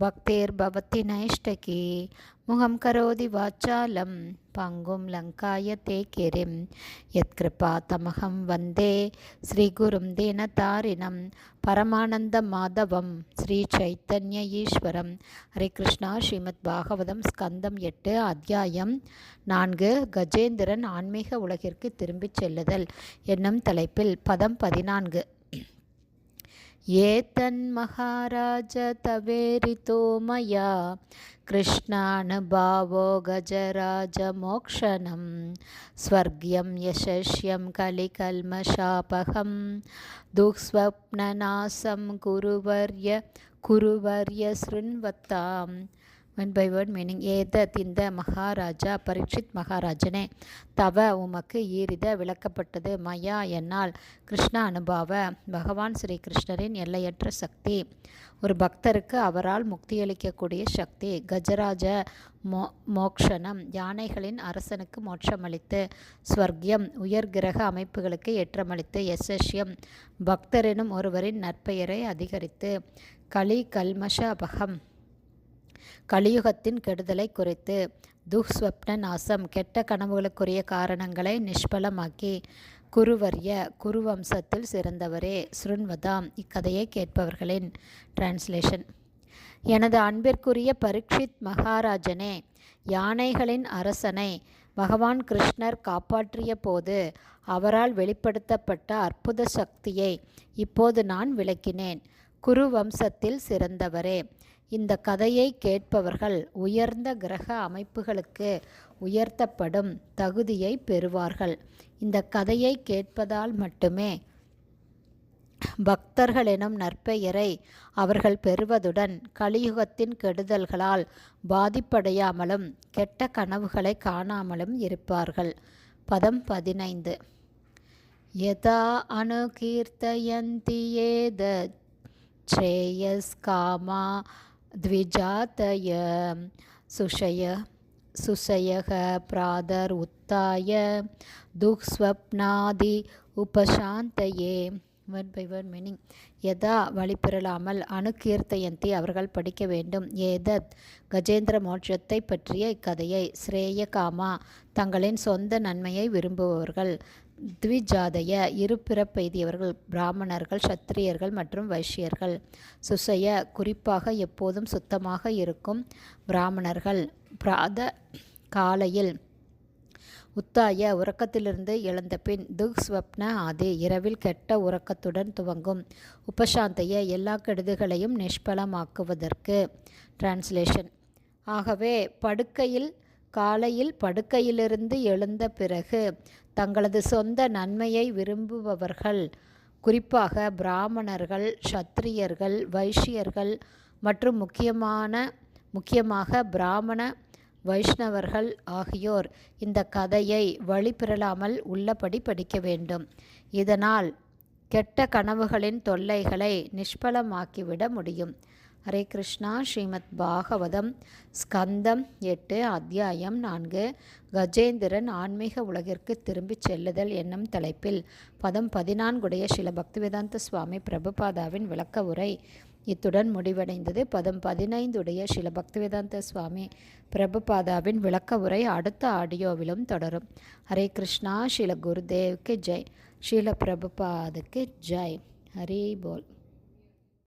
பக்திர்பவதி நைஷ்டகி முகம் கரோதி வாச்சாலம் பங்கும் லங்காய தே கிரிம் யத்கிருபா தமகம் வந்தே ஸ்ரீகுரும் தீனதாரிணம் பரமானந்த மாதவம் ஸ்ரீ சைத்தன்ய ஈஸ்வரம் ஹரே கிருஷ்ணா ஸ்ரீமத் பாகவதம் ஸ்கந்தம் எட்டு அத்தியாயம் நான்கு கஜேந்திரன் ஆன்மீக உலகிற்கு திரும்பிச் செல்லுதல் என்னும் தலைப்பில் பதம் பதினான்கு. एतन्महाराज तवेरितो मया कृष्णानुभावो गजराजमोक्षणं स्वर्ग्यं यशस्यं कलिकल्मषापहं दुःस्वप्ननाशं कुरुवर्य कुरुवर्य शृण्वताम् ஒன் பை வேர்ட் மீனிங் ஏத திந்த மகாராஜா பரீட்சித் மகாராஜனே. தவ உமக்கு ஈரித விளக்கப்பட்டது மயா என்னால். கிருஷ்ண அனுபாவ பகவான் ஸ்ரீ கிருஷ்ணரின் எல்லையற்ற சக்தி. ஒரு பக்தருக்கு அவரால் முக்தியளிக்கக்கூடிய சக்தி கஜராஜ மோ மோக்ஷனம் யானைகளின் அரசனுக்கு மோட்சமளித்து ஸ்வர்கியம் உயர் கிரக அமைப்புகளுக்கு ஏற்றமளித்து யசஸ்யம் பக்தரெனும் ஒருவரின் நற்பெயரை அதிகரித்து களி கல்மஷ அபகம் கலியுகத்தின் கெடுதலை குறைத்து துஹ்ஸ்வப்ன நாசம் கெட்ட கனவுகளுக்குரிய காரணங்களை நிஷ்பலமாக்கி குருவர்ய குருவம்சத்தில் சிறந்தவரே சுருண்வதாம் இக்கதையை கேட்பவர்களின் டிரான்ஸ்லேஷன். எனது அன்பிற்குரிய பரீட்சித் மகாராஜனே யானைகளின் அரசனை பகவான் கிருஷ்ணர் காப்பாற்றிய போது அவரால் வெளிப்படுத்தப்பட்ட அற்புத சக்தியை இப்போது நான் விளக்கினேன். குரு வம்சத்தில் சிறந்தவரே. இந்த கதையை கேட்பவர்கள் உயர்ந்த கிரக அமைப்புகளுக்கு உயர்த்தப்படும் தகுதியை பெறுவார்கள். இந்த கதையை கேட்பதால் மட்டுமே பக்தர்கள் எனும் நற்பெயரை அவர்கள் பெறுவதுடன் கலியுகத்தின் கெடுதல்களால் பாதிப்படையாமலும் கெட்ட கனவுகளை காணாமலும் இருப்பார்கள். பதம் பதினைந்து. யதா அணுகீர்த்தயந்தி ஏத श्रेयस्कामा द्विजातय सुषय सुषयः प्रादरुत्थाय दुःस्वप्नादि उपशान्तये வேர்ட் பை வேர்ட் மீனிங் எதா வழிபெறலாமல் அணுக்கீர்த்தயந்தி அவர்கள் படிக்க வேண்டும். ஏதத் கஜேந்திர மோட்சத்தை பற்றிய இக்கதையை ஸ்ரேய காமா தங்களின் சொந்த நன்மையை விரும்புபவர்கள் த்விஜாதய இரு பிறப்பெய்தியவர்கள் பிராமணர்கள் சத்திரியர்கள் மற்றும் வைஷ்யர்கள் சுசய குறிப்பாக எப்போதும் சுத்தமாக இருக்கும் பிராமணர்கள். பிராத காலையில் உத்தாய உறக்கத்திலிருந்து எழுந்த பின் துக் ஸ்வப்ன ஆதி இரவில் கெட்ட உறக்கத்துடன் துவங்கும். உபசாந்தைய எல்லா கெடுதிகளையும் நிஷ்பலமாக்குவதற்கு. டிரான்ஸ்லேஷன் ஆகவே படுக்கையில் காலையில் படுக்கையிலிருந்து எழுந்த பிறகு தங்களது சொந்த நன்மையை விரும்புபவர்கள் குறிப்பாக பிராமணர்கள் சத்திரியர்கள் வைஷ்யர்கள் மற்றும் முக்கியமான முக்கியமாக பிராமண வைஷ்ணவர்கள் ஆகியோர் இந்த கதையை வழிபிறலாமல் உள்ளபடி படிக்க வேண்டும். இதனால் கெட்ட கனவுகளின் தொல்லைகளை நிஷ்பலமாக்கிவிட முடியும். ஹரே கிருஷ்ணா. ஸ்ரீமத் பாகவதம் ஸ்கந்தம் எட்டு அத்தியாயம் நான்கு. கஜேந்திரன் ஆன்மீக உலகிற்கு திரும்பிச் செல்லுதல் என்னும் தலைப்பில் பதம் பதினான்குடைய சில பக்திவேதாந்த சுவாமி பிரபுபாதாவின் விளக்க உரை இத்துடன் முடிவடைந்தது. பதம் பதினைந்துடைய சில பக்திவேதாந்த சுவாமி பிரபுபாதாவின் விளக்க உரை அடுத்த ஆடியோவிலும் தொடரும். ஹரே கிருஷ்ணா ஸ்ரீல குருதேவ்க்கு ஜெய். ஸ்ரீல பிரபுபாதுக்கு ஜெய். ஹரி போல்.